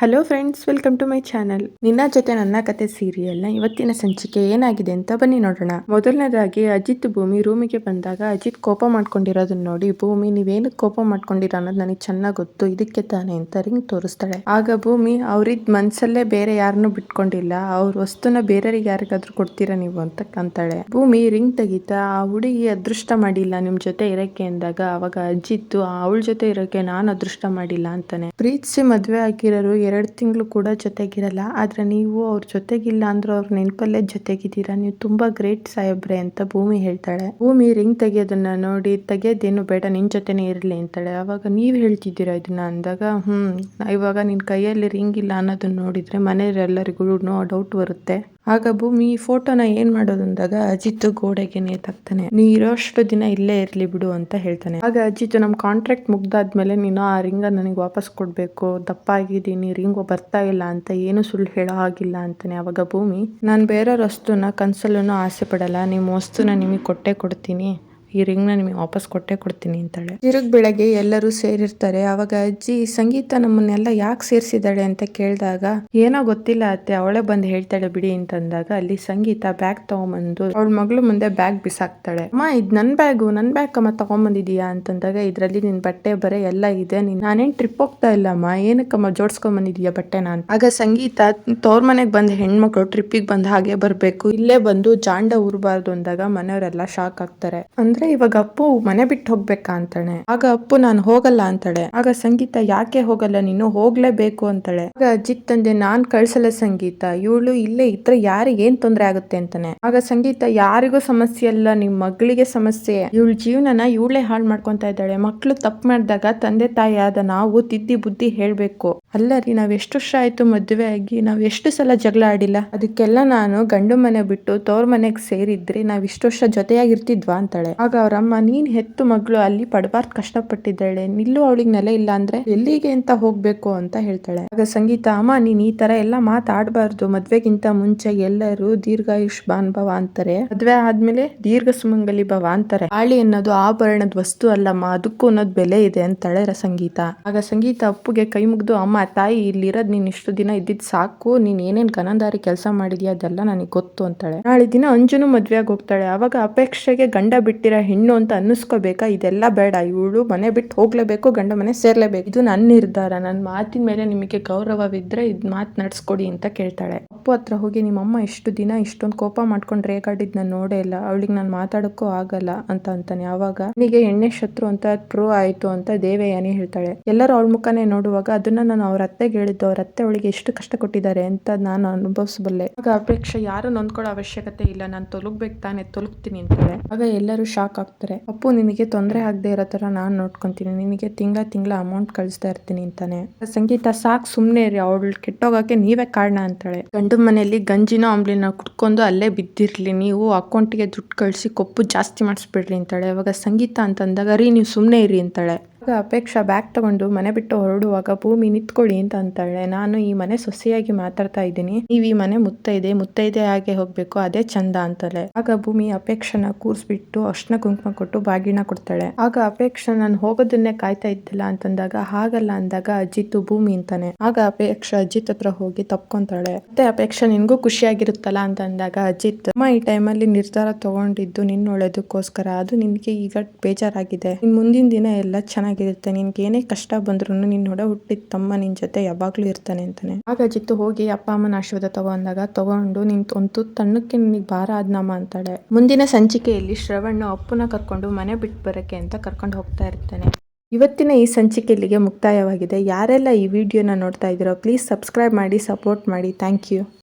Hello friends welcome to my channel ನಿನ್ನ ಜೊತೆ ನನ್ನ ಕತೆ ಸೀರಿಯಲ್ನ ಇವತ್ತಿನ ಸಂಚಿಕೆ ಏನಾಗಿದೆ ಅಂತ ಬನ್ನಿ ನೋಡೋಣ. ಮೊದಲನೇದಾಗಿ ಅಜಿತ್ ಭೂಮಿ ರೂಮಿಗೆ ಬಂದಾಗ ಅಜಿತ್ ಕೋಪ ಮಾಡ್ಕೊಂಡಿರೋದನ್ನ ನೋಡಿ, ಭೂಮಿ ನೀವೇನು ಕೋಪ ಮಾಡ್ಕೊಂಡಿರ ಅನ್ನೋದು ನನಗೆ ಚೆನ್ನಾಗಿ ಗೊತ್ತು, ಇದಕ್ಕೆ ತಾನೆ ಅಂತ ರಿಂಗ್ ತೋರಿಸ್ತಾಳೆ. ಆಗ ಭೂಮಿ, ಅವ್ರಿದ್ ಮನ್ಸಲ್ಲೇ ಬೇರೆ ಯಾರನ್ನೂ ಬಿಟ್ಕೊಂಡಿಲ್ಲ, ಅವ್ರ ವಸ್ತುನ ಬೇರೆಯವ್ರಿಗೆ ಯಾರಿಗಾದ್ರೂ ಕೊಡ್ತೀರಾ ನೀವು ಅಂತ ಅಂತಾಳೆ. ಭೂಮಿ ರಿಂಗ್ ತೆಗಿತಾ, ಆ ಹುಡುಗಿ ಅದೃಷ್ಟ ಮಾಡಿಲ್ಲ ನಿಮ್ ಜೊತೆ ಇರಕ್ಕೆ ಅಂದಾಗ, ಅವಾಗ ಅಜಿತ್ ಅವಳ ಜೊತೆ ಇರೋಕೆ ನಾನು ಅದೃಷ್ಟ ಮಾಡಿಲ್ಲ ಅಂತಾನೆ. ಪ್ರೀತಿಸಿ ಮದ್ವೆ ಆಗಿರೋರು ಎರಡು ತಿಂಗಳು ಕೂಡ ಜೊತೆಗಿರಲ್ಲ, ಆದ್ರೆ ನೀವು ಅವ್ರ ಜೊತೆಗಿಲ್ಲ ಅಂದ್ರೆ ಅವ್ರ ನೆನಪಲ್ಲೇ ಜೊತೆಗಿದ್ದೀರಾ? ನೀವು ತುಂಬಾ ಗ್ರೇಟ್ ಸಾಹೇಬ್ರೆ ಅಂತ ಭೂಮಿ ಹೇಳ್ತಾಳೆ. ಭೂಮಿ ರಿಂಗ್ ತೆಗೆಯೋದನ್ನ ನೋಡಿ, ತೆಗೆಯೋದೇನು ಬೇಡ, ನಿನ್ ಜೊತೆನೆ ಇರಲಿ ಅಂತಾಳೆ. ಅವಾಗ ನೀವ್ ಹೇಳ್ತಿದ್ದೀರಾ ಇದನ್ನ ಅಂದಾಗ, ಹ್ಮ್, ಇವಾಗ ನಿನ್ ಕೈಯಲ್ಲಿ ರಿಂಗ್ ಇಲ್ಲ ಅನ್ನೋದನ್ನ ನೋಡಿದ್ರೆ ಮನೆಯವರೆಲ್ಲರಿಗೂ ಡೌಟ್ ಬರುತ್ತೆ. ಆಗ ಭೂಮಿ ಈ ಫೋಟೋನ ಏನ್ ಮಾಡೋದು ಅಂದಾಗ ಅಜಿತ್ ಗೋಡೆಗೆ ನೇತಾಕ್ತಾನೆ. ನೀ ಇರೋಷ್ಟು ದಿನ ಇಲ್ಲೇ ಇರ್ಲಿ ಬಿಡು ಅಂತ ಹೇಳ್ತಾನೆ. ಆಗ ಅಜಿತ್, ನಮ್ ಕಾಂಟ್ರಾಕ್ಟ್ ಮುಗ್ದಾದ್ಮೇಲೆ ನೀನು ಆ ರಿಂಗ ನನಗೆ ವಾಪಸ್ ಕೊಡ್ಬೇಕು. ದಪ್ಪ ಆಗಿದ್ದೀನಿ ರಿಂಗ್ ಬರ್ತಾ ಇಲ್ಲ ಅಂತ ಏನು ಸುಳ್ಳು ಹೇಳೋ ಹಾಗಿಲ್ಲ ಅಂತಾನೆ. ಅವಾಗ ಭೂಮಿ, ನಾನು ಬೇರೆಯವ್ರ ವಸ್ತುನ ಕನ್ಸಲ್ಲೂ ಆಸೆ ಪಡಲ್ಲ. ನಿಮ್ಮ ವಸ್ತುನ ನಿಮಗೆ ಕೊಟ್ಟೆ ಕೊಡ್ತೀನಿ. ಈ ರಿಂಗ್ನ ನಿಮಗೆ ವಾಪಸ್ ಕೊಟ್ಟೆ ಕೊಡ್ತೀನಿ ಅಂತಾಳೆ. ತಿರುಗ್ ಬೆಳಗ್ಗೆ ಎಲ್ಲರೂ ಸೇರಿರ್ತಾರೆ. ಅವಾಗ ಅಜ್ಜಿ, ಸಂಗೀತ ನಮ್ಮನ್ನೆಲ್ಲ ಯಾಕೆ ಸೇರಿಸಿದಾಳೆ ಅಂತ ಕೇಳಿದಾಗ, ಏನೋ ಗೊತ್ತಿಲ್ಲ ಅತ್ತೆ, ಅವಳೇ ಬಂದು ಹೇಳ್ತಾಳೆ ಬಿಡಿ ಅಂತಂದಾಗ, ಅಲ್ಲಿ ಸಂಗೀತ ಬ್ಯಾಗ್ ತಗೊಂಬಂದು ಅವಳ ಮಗಳು ಮುಂದೆ ಬ್ಯಾಗ್ ಬಿಸಾಕ್ತಾಳೆ. ಅಮ್ಮ, ಇದ್ ನನ್ ಬ್ಯಾಗು, ನನ್ ಬ್ಯಾಗ್ ಅಮ್ಮ ತಗೊಂಬಂದಿದೀಯಾ? ಅಂತಂದಾಗ, ಇದ್ರಲ್ಲಿ ನಿನ್ ಬಟ್ಟೆ ಬರೆ ಎಲ್ಲ ಇದೆ, ನೀನ್ ನಾನೇನ್ ಟ್ರಿಪ್ ಹೋಗ್ತಾ ಇಲ್ಲಮ್ಮ ಏನಕ್ಕಮ್ಮ ಜೋಡ್ಸ್ಕೊಂಡ್ ಬಂದಿದೀಯ ಬಟ್ಟೆ ನಾನು ಆಗ ಸಂಗೀತ ತೋರ್ ಮನೆಗೆ ಬಂದ ಹೆಣ್ಮಕ್ಳು ಟ್ರಿಪ್ಪಿಗೆ ಬಂದ ಹಾಗೆ ಬರ್ಬೇಕು, ಇಲ್ಲೇ ಬಂದು ಜಾಂಡ ಉರ್ಬಾರ್ದು ಅಂದಾಗ ಮನೆಯವರೆಲ್ಲ ಶಾಕ್ ಆಗ್ತಾರೆ. ಅಂದ್ರೆ ಇವಾಗ ಅಪ್ಪು ಮನೆ ಬಿಟ್ಟು ಹೋಗ್ಬೇಕಾ ಅಂತಾಳೆ. ಆಗ ಅಪ್ಪು, ನಾನು ಹೋಗಲ್ಲ ಅಂತಾಳೆ. ಆಗ ಸಂಗೀತ, ಯಾಕೆ ಹೋಗಲ್ಲ? ನೀನು ಹೋಗ್ಲೇಬೇಕು ಅಂತಾಳೆ. ಆಗ ಅಜಿತ್ ತಂದೆ, ನಾನ್ ಕಳ್ಸಲ್ಲ ಸಂಗೀತ. ಇವಳು ಇಲ್ಲೇ ಇದ್ರೆ ಯಾರಿಗೆ ಏನ್ ತೊಂದ್ರೆ ಆಗುತ್ತೆ ಅಂತಾನೆ. ಆಗ ಸಂಗೀತ, ಯಾರಿಗೂ ಸಮಸ್ಯೆ ಅಲ್ಲ, ನಿಮ್ ಮಗಳಿಗೆ ಸಮಸ್ಯೆ. ಇವಳ ಜೀವನನ ಇವಳೇ ಹಾಳು ಮಾಡ್ಕೊಂತ ಇದ್ದಾಳೆ. ಮಕ್ಳು ತಪ್ಪು ಮಾಡಿದಾಗ ತಂದೆ ತಾಯಿ ಆದ ನಾವು ತಿದ್ದಿ ಬುದ್ಧಿ ಹೇಳ್ಬೇಕು. ಅಲ್ಲ ರೀ, ನಾವ್ ಎಷ್ಟು ವರ್ಷ ಆಯ್ತು ಮದ್ವೆ ಆಗಿ? ನಾವ್ ಎಷ್ಟು ಸಲ ಜಗಳ ಆಡಿಲ್ಲ? ಅದಕ್ಕೆಲ್ಲ ನಾನು ಗಂಡು ಮನೆ ಬಿಟ್ಟು ತೋರ್ ಮನೆಗ್ ಸೇರಿದ್ರೆ ನಾವ್ ಇಷ್ಟು ವರ್ಷ ಜೊತೆಯಾಗಿರ್ತಿದ್ವಾ ಅಂತಾಳೆ. ಆಗ ಅವ್ರಮ್ಮ ನೀನ್ ಹೆತ್ತು ಮಗಳು, ಅಲ್ಲಿ ಪಡಬಾರ್ದು, ಕಷ್ಟಪಟ್ಟಿದ್ದಾಳೆ. ನಿಲ್ಲು, ಅವಳಿಗೆ ನೆಲೆ ಇಲ್ಲ ಅಂದ್ರೆ ಎಲ್ಲಿಗೆ ಅಂತ ಹೋಗ್ಬೇಕು? ಅಂತ ಹೇಳ್ತಾಳೆ. ಆಗ ಸಂಗೀತ, ಅಮ್ಮ, ನೀನ್ ಈ ತರ ಎಲ್ಲ ಮಾತಾಡಬಾರ್ದು. ಮದ್ವೆಗಿಂತ ಮುಂಚೆ ಎಲ್ಲರೂ ದೀರ್ಘಾಯುಷ್ ಬಾನ್ಭವ ಅಂತಾರೆ. ಮದ್ವೆ ಆದ್ಮೇಲೆ ದೀರ್ಘ ಸುಮಂಗಲಿ ಭವ ಅಂತಾರೆ. ಹಾಳಿ ಅನ್ನೋದು ಆಭರಣದ ವಸ್ತು ಅಲ್ಲಮ್ಮ. ಅದಕ್ಕೂ ಅನ್ನೋದು ಬೆಲೆ ಇದೆ, ಅಂತಾಳೆ ಸಂಗೀತ. ಆಗ ಸಂಗೀತ ಅಪ್ಪುಗೆ ಕೈ ಮುಗ್ದು, ಅಮ್ಮ, ತಾಯಿ ಇಲ್ಲಿರೋದ್ ನೀನ್ ಇಷ್ಟು ದಿನ ಇದ್ದಿದ್ ಸಾಕು. ನೀನ್ ಏನೇನ್ ಗನಂದಾರಿ ಕೆಲಸ ಮಾಡಿದ್ಯಾ? ಅದೆಲ್ಲ ನನಗೆ ಗೊತ್ತು, ಅಂತಾಳೆ. ನಾಳೆ ದಿನ ಅಂಜುನು ಮದ್ವೆಯಾಗಿ ಹೋಗ್ತಾಳೆ. ಅವಾಗ ಅಪೇಕ್ಷೆಗೆ ಗಂಡ ಬಿಟ್ಟಿರೋ ಹೆಣ್ಣು ಅಂತ ಅನ್ನಿಸ್ಕೋಬೇಕಾ? ಇದೆಲ್ಲ ಬೇಡ. ಇವಳು ಮನೆ ಬಿಟ್ಟು ಹೋಗ್ಲೇಬೇಕು, ಗಂಡ ಮನೆ ಸೇರ್ಲೇಬೇಕು. ಇದು ನನ್ನ ನಿರ್ಧಾರ. ನನ್ನ ಮಾತಿನ ಮೇಲೆ ನಿಮಗೆ ಗೌರವವಿದ್ರೆ ಇದ್ ಮಾತು ನಡೆಸ್ಕೊಡಿ ಅಂತ ಕೇಳ್ತಾಳೆ. ಅಪ್ಪು ಹತ್ರ ಹೋಗಿ, ನಿಮ್ಮಮ್ಮ ಇಷ್ಟು ದಿನ ಇಷ್ಟೊಂದು ಕೋಪ ಮಾಡ್ಕೊಂಡು ರೇಗಾಡಿದ್ ನಾನು ನೋಡೇ ಇಲ್ಲ. ಅವಳಿಗೆ ನಾನು ಮಾತಾಡೋಕ್ಕೂ ಆಗಲ್ಲ ಅಂತ ಅಂತಾನೆ. ಅವಾಗ, ನನಗೆ ಎಣ್ಣೆ ಶತ್ರು ಅಂತ ಪ್ರೂವ್ ಆಯ್ತು ಅಂತ ದೇವಯಾನಿ ಹೇಳ್ತಾಳೆ. ಎಲ್ಲರೂ ಅವಳ ಮುಖನೇ ನೋಡುವಾಗ ಅದನ್ನ ನಾನು ಅವ್ರ ಅತ್ತೆಗೆ ಹೇಳಿದ್ದು. ಅವ್ರ ಅತ್ತೆ ಅವಳಿಗೆ ಎಷ್ಟು ಕಷ್ಟ ಕೊಟ್ಟಿದ್ದಾರೆ ಅಂತ ನಾನು ಅನುಭವಿಸಬಲ್ಲೆ. ಆಗ ಅಪೇಕ್ಷೆ ಯಾರು ನೊಂದ್ಕೊಳ್ಳೋ ಅವಶ್ಯಕತೆ ಇಲ್ಲ. ನಾನು ತೊಲಗ್ಬೇಕು ತಾನೆ, ತೊಲಗ್ತೀನಿ ಅಂತಾಳೆ. ಆಗ ಎಲ್ಲರೂ ಶಾಕ್ ಆಗ್ತಾರೆ ಅಪ್ಪು ನಿನಗೆ ತೊಂದರೆ ಆಗದೆ ಇರೋ ತರ ನಾನು ನೋಡ್ಕೊತೀನಿ. ನಿನಗೆ ತಿಂಗಳ ತಿಂಗಳ ಅಮೌಂಟ್ ಕಳಿಸ್ತಾ ಇರ್ತೀನಿ ಅಂತಾನೆ. ಸಂಗೀತ ಸಾಕ್ ಸುಮ್ನೆ ಇರಿ, ಅವಳು ಕೆಟ್ಟೋಗಕ್ಕೆ ನೀವೇ ಕಾರಣ ಅಂತಾಳೆ. ಗಂಡು ಮನೆಯಲ್ಲಿ ಗಂಜಿನ ಅಂಬ್ಲಿನ ಕುಟ್ಕೊಂಡು ಅಲ್ಲೇ ಬಿದ್ದಿರ್ಲಿ. ನೀವು ಅಕೌಂಟ್ಗೆ ದುಡ್ಡು ಕಳಿಸಿ ಕೊಪ್ಪು ಜಾಸ್ತಿ ಮಾಡಿಸ್ಬಿಡ್ರಿ ಅಂತಾಳೆ. ಅವಾಗ ಸಂಗೀತ ಅಂತಂದಾಗ, ರೀ, ನೀವು ಸುಮ್ಮನೆ ಇರಿ ಅಂತಾಳೆ. ಅಪೇಕ್ಷಾ ಬ್ಯಾಗ್ ತಗೊಂಡು ಮನೆ ಬಿಟ್ಟು ಹೊರಡುವಾಗ, ಭೂಮಿ ನಿಂತ್ಕೊಳ್ಳಿ ಅಂತ ಅಂತಾಳೆ. ನಾನು ಈ ಮನೆ ಸೊಸೆಯಾಗಿ ಮಾತಾಡ್ತಾ ಇದ್ದೀನಿ. ನೀವು ಈ ಮನೆ ಮುತ್ತೈದೆ ಮುತ್ತೈದೆ ಹಾಗೆ ಹೋಗ್ಬೇಕು, ಅದೇ ಚಂದ ಅಂತಾಳೆ. ಆಗ ಭೂಮಿ ಅಪೇಕ್ಷನ ಕೂರ್ಸ್ಬಿಟ್ಟು ಅರ್ಶನ ಕುಂಕುಮ ಕೊಟ್ಟು ಬಾಗಿನ ಕೊಡ್ತಾಳೆ. ಆಗ ಅಪೇಕ್ಷ, ನಾನು ಹೋಗೋದನ್ನೇ ಕಾಯ್ತಾ ಇದ್ದಿಲ್ಲ ಅಂತಂದಾಗ, ಹಾಗಲ್ಲ ಅಂದಾಗ, ಅಜಿತ್ ಭೂಮಿ ಅಂತಾನೆ. ಆಗ ಅಪೇಕ್ಷ ಅಜಿತ್ ಹತ್ರ ಹೋಗಿ ತಪ್ಕೊಂತಾಳೆ. ಮತ್ತೆ ಅಪೇಕ್ಷ, ನಿನ್ಗೂ ಖುಷಿಯಾಗಿರುತ್ತಲ್ಲ ಅಂತ ಅಂದಾಗ ಅಜಿತ್, ಅಮ್ಮ, ಈ ಟೈಮಲ್ಲಿ ನಿರ್ಧಾರ ತಗೊಂಡಿದ್ದು ನಿನ್ನ ಒಳ್ಳೇದಕ್ಕೋಸ್ಕರ ಅದು ನಿನ್ಗೆ ಈಗ ಬೇಜಾರಾಗಿದೆ. ಇನ್ ಮುಂದಿನ ದಿನ ಎಲ್ಲ ಚೆನ್ನಾಗಿರುತ್ತೆ. ನಿನ್ಗೆ ಏನೇ ಕಷ್ಟ ಬಂದ್ರು ನಿನ್ ಹೊಡ ಹುಟ್ಟಿದ ತಮ್ಮ ನಿನ್ ಜೊತೆ ಯಾವಾಗ್ಲೂ ಇರ್ತಾನೆ ಅಂತಾನೆ. ಆಗ ಜಿತ್ತು ಹೋಗಿ, ಅಪ್ಪ, ಅಮ್ಮನ ಆಶೀರ್ವಾದ ತಗೊಂಡಾಗ ತಗೊಂಡು ನಿನ್ ಒಂದು ತಣ್ಣಕ್ಕೆ ನಿನಗೆ ಭಾರ ಆದ್ನಮ್ಮ ಅಂತಾಳೆ. ಮುಂದಿನ ಸಂಚಿಕೆಯಲ್ಲಿ ಶ್ರವಣ್ಣ ಅಪ್ಪನ ಕರ್ಕೊಂಡು ಮನೆ ಬಿಟ್ಟು ಬರಕ್ಕೆ ಅಂತ ಕರ್ಕೊಂಡು ಹೋಗ್ತಾ ಇರ್ತಾನೆ. ಇವತ್ತಿನ ಈ ಸಂಚಿಕೆ ಇಲ್ಲಿಗೆ ಮುಕ್ತಾಯವಾಗಿದೆ. ಯಾರೆಲ್ಲ ಈ ವಿಡಿಯೋನ ನೋಡ್ತಾ ಇದ್ದೀರೋ, ಪ್ಲೀಸ್ ಸಬ್ಸ್ಕ್ರೈಬ್ ಮಾಡಿ, ಸಪೋರ್ಟ್ ಮಾಡಿ. Thank you.